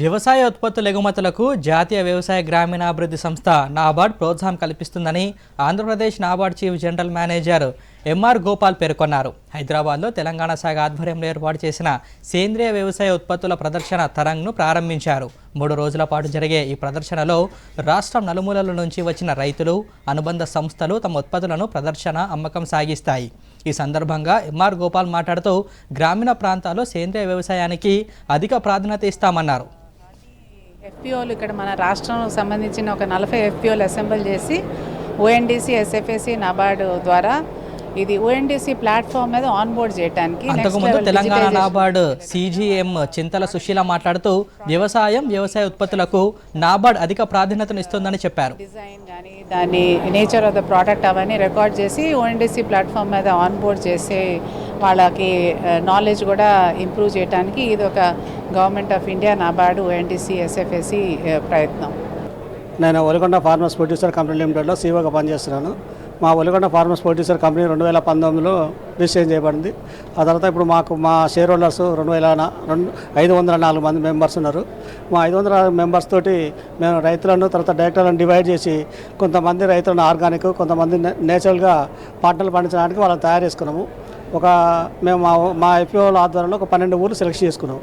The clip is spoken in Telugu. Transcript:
వ్యవసాయ ఉత్పత్తుల ఎగుమతులకు జాతీయ వ్యవసాయ గ్రామీణాభివృద్ధి సంస్థ నాబార్డ్ ప్రోత్సాహం కల్పిస్తుందని Andhra Pradesh NABARD chief general manager M R Gopal పేర్కొన్నారు. హైదరాబాద్లో తెలంగాణ శాఖ ఆధ్వర్యంలో ఏర్పాటు చేసిన సేంద్రియ వ్యవసాయ ఉత్పత్తుల ప్రదర్శన తరంగ్ను ప్రారంభించారు. మూడు రోజుల పాటు జరిగే ఈ ప్రదర్శనలో రాష్ట్రం నలుమూలల నుంచి వచ్చిన రైతులు అనుబంధ సంస్థలు తమ ఉత్పత్తులను ప్రదర్శన అమ్మకం సాగిస్తాయి. ఈ సందర్భంగా ఎంఆర్ గోపాల్ మాట్లాడుతూ గ్రామీణ ప్రాంతాల్లో సేంద్రియ వ్యవసాయానికి అధిక ప్రాధాన్యత ఇస్తామన్నారు. ఎఫ్పిఓలు ఇక్కడ మన రాష్ట్రం సంబంధించిన ఒక నలభై ఎఫ్పిఓలు అసెంబుల్ చేసి ఓఎన్డీసీ ఎస్ఎఫ్ఎస్సి నాబార్డు ద్వారా ఇది ఓఎన్డీసీ ప్లాట్ఫామ్ మీద ఆన్ బోర్డ్ చేయడానికి అంతకుముందు తెలంగాణ నాబార్డ్ సీజీఎం చింతల సుశీల మాట్లాడుతూ వ్యవసాయం వ్యవసాయ ఉత్పత్తులకు నాబార్డ్ అధిక ప్రాధాన్యతను ఇస్తుందని చెప్పారు. డిజైన్ కానీ దాని నేచర్ ఆఫ్ ద ప్రోడక్ట్ అవన్నీ రికార్డ్ చేసి ఓఎన్డీసీ ప్లాట్ఫామ్ మీద ఆన్ బోర్డ్ చేసే వాళ్ళకి నాలెడ్జ్ కూడా ఇంప్రూవ్ చేయడానికి ఇది ఒక government of India NABARD ONDC SFAC ప్రయత్నం. నేను ఒలిగొండ ఫార్మర్స్ ప్రొడ్యూసర్ కంపెనీ లిమిటెడ్లో సీఓగా పనిచేస్తున్నాను. మా ఒలిగొండ ఫార్మర్స్ ప్రొడ్యూసర్ కంపెనీ రెండు వేల పంతొమ్మిదిలో రిజిస్ట్రేషన్ చేయబడింది. ఆ తర్వాత ఇప్పుడు మాకు మా షేర్ హోల్డర్స్ రెండు వేల రెండు ఐదు వందల నాలుగు మంది మెంబర్స్ ఉన్నారు. మా ఐదు వందల మెంబర్స్ తోటి మేము రైతులను తర్వాత డైరెక్టర్లను డివైడ్ చేసి కొంతమంది రైతులను ఆర్గానిక్ కొంతమంది నేచురల్గా పంటలు పండించడానికి వాళ్ళని తయారు చేసుకున్నాము. ఒక మేము మా మా ఎఫ్ఓల ఆధ్వర్యంలో ఒక పన్నెండు ఊర్లు సెలెక్ట్ చేసుకున్నాం.